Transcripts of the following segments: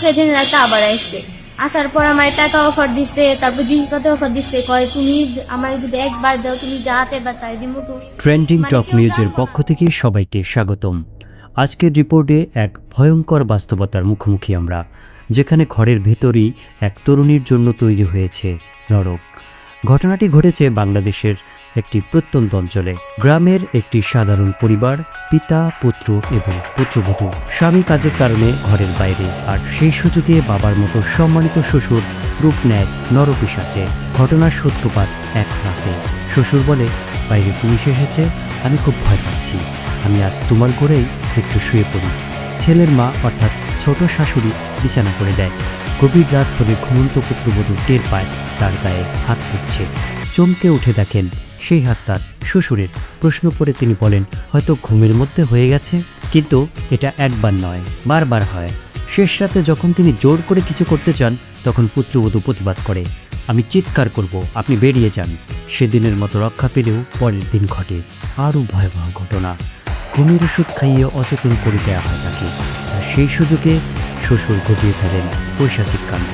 সেদিন রাতে আবার আসছে আসার পর আমার টাকা অফার দিচ্ছে তারপর জিনিসপত্র অফার দিচ্ছে কয় তুমি আমার যদি একবার দাও তুমি যা চাইবা তাই দিব তো। ট্রেন্ডিং টপ নিউজের পক্ষ থেকে সবাইকে স্বাগতম। আজকের রিপোর্টে এক ভয়ঙ্কর বাস্তবতার মুখোমুখি আমরা যেখানে ঘরের ভেতরই এক তরুণীর জন্য তৈরি হয়েছে নরক। ঘটনাটি ঘটেছে বাংলাদেশের একটি প্রত্যন্ত অঞ্চলে। গ্রামের একটি সাধারণ পরিবার, পিতা, পুত্র এবং পুত্রবধূ। স্বামী কাজের কারণে ঘরের বাইরে। আর সেই সুযোগে বাবার মতো সম্মানিত শ্বশুর রূপ নেয় নরপিসাচে ঘটনার সূত্রপাত এক রাতে। শ্বশুর বলে, বাইরে পুলিশ এসেছে, আমি খুব ভয় পাচ্ছি। আমি আজ তোমার ঘরেই একটু শুয়ে পড়ি। ছেলের মা অর্থাৎ ছোট শাশুড়ি বিছানা করে দেয়। গভীর রাত হলে ঘুমন্ত পুত্রবধূ টের পায়, তার গায়ে হাত পড়ছে চমকে উঠে দেখেন সেই হাত তার শ্বশুরের। প্রশ্ন করে তিনি বলেন, হয়তো ঘুমের মধ্যে হয়ে গেছে? কিন্তু এটা একবার নয়, বারবার হয়। শেষ রাতে যখন তিনি জোর করে কিছু করতে চান, তখন পুত্রবধূ প্রতিবাদ করে, আমি চিৎকার করব, আপনি বেরিয়ে যান। সেদিনের মতো রক্ষা পেলেও পরের দিন ঘটে আরও ভয়াবহ ঘটনা। ঘুমের ওষুধ খাইয়ে অচেতন করে দেওয়া হয় তাকে। সেই সুযোগে শ্বশুর ঘটিয়ে ফেলেন পৈশাচিক কাণ্ড।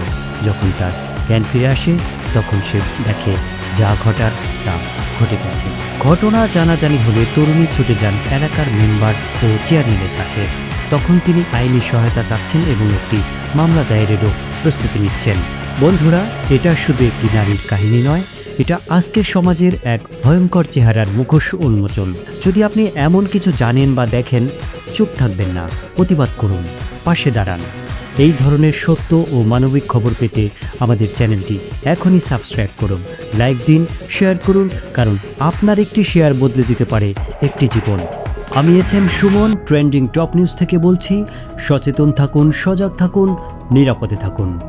যখন তার জ্ঞান ফিরে আসে, তখন সে দেখে যা ঘটার তা ঘটে গেছে। ঘটনা জানাজানি হলে তরুণী ছুটে যান এলাকার মেম্বার ও চেয়ারম্যানের কাছে। তখন তিনি আইনি সহায়তা চাচ্ছেন এবং একটি মামলা দায়েরেরও প্রস্তুতি নিচ্ছেন। বন্ধুরা, এটা শুধু একটি নারীর কাহিনী নয় এটা আজকের সমাজের এক ভয়ঙ্কর চেহারার মুখোশ উন্মোচন। যদি আপনি এমন কিছু জানেন বা দেখেন, চুপ থাকবেন না। প্রতিবাদ করুন। পাশে দাঁড়ান। এই ধরনের সত্য ও মানবিক খবর পেতে আমাদের চ্যানেলটি এখনই সাবস্ক্রাইব করুন, লাইক দিন, শেয়ার করুন, কারণ আপনার একটি শেয়ার বদলে দিতে পারে একটি জীবন। আমি S M Suman, trending top news থেকে বলছি, সচেতন থাকুন, সজাগ থাকুন, নিরাপদে থাকুন।